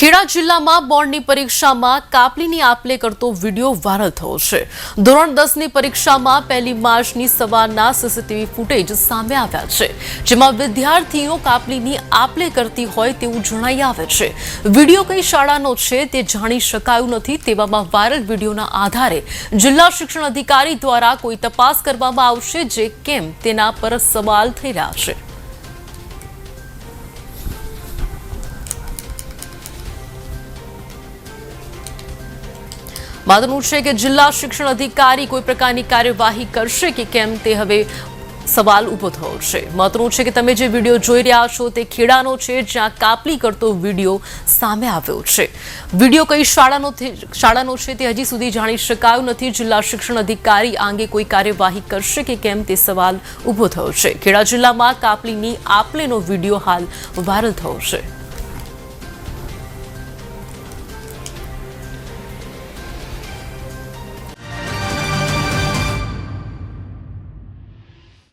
ખેડા જિલ્લામાં બોર્ડની પરીક્ષામાં કાપલીની આપલે કરતો વીડિયો વાયરલ થયો છે. ધોરણ દસની પરીક્ષામાં પહેલી માર્ચની સવારના સીસીટીવી ફૂટેજ સામે આવ્યા છે. જેમાં વિદ્યાર્થીઓ કાપલીની આપલે કરતી હોય તેવું જણાઈ આવે છે. વીડિયો કઈ શાળાનો છે તે જાણી શકાયું નથી તેવામાં વાયરલ વિડીયોના આધારે જિલ્લા શિક્ષણ અધિકારી દ્વારા કોઈ તપાસ કરવામાં આવશે જે કેમ તેના પર સવાલ થઈ રહ્યા છે. મહત્વનું છે કે જિલ્લા શિક્ષણ અધિકારી કોઈ પ્રકારની કાર્યવાહી કરશે કે કેમ તે હવે સવાલ ઊભો થયો છે. મહત્વનું છે કે તમે જે વીડિયો જોઈ રહ્યા છો તે ખેડાનો છે જ્યાં કાપલી કરતો વીડિયો સામે આવ્યો છે. વીડિયો કઈ શાળાનો શાળાનો છે તે હજી સુધી જાણી શકાયું નથી. જિલ્લા શિક્ષણ અધિકારી આંગે કોઈ કાર્યવાહી કરશે કે કેમ તે સવાલ ઊભો થયો છે. ખેડા જિલ્લામાં કાપલીની આપલેનો વીડિયો હાલ વાયરલ થયો છે.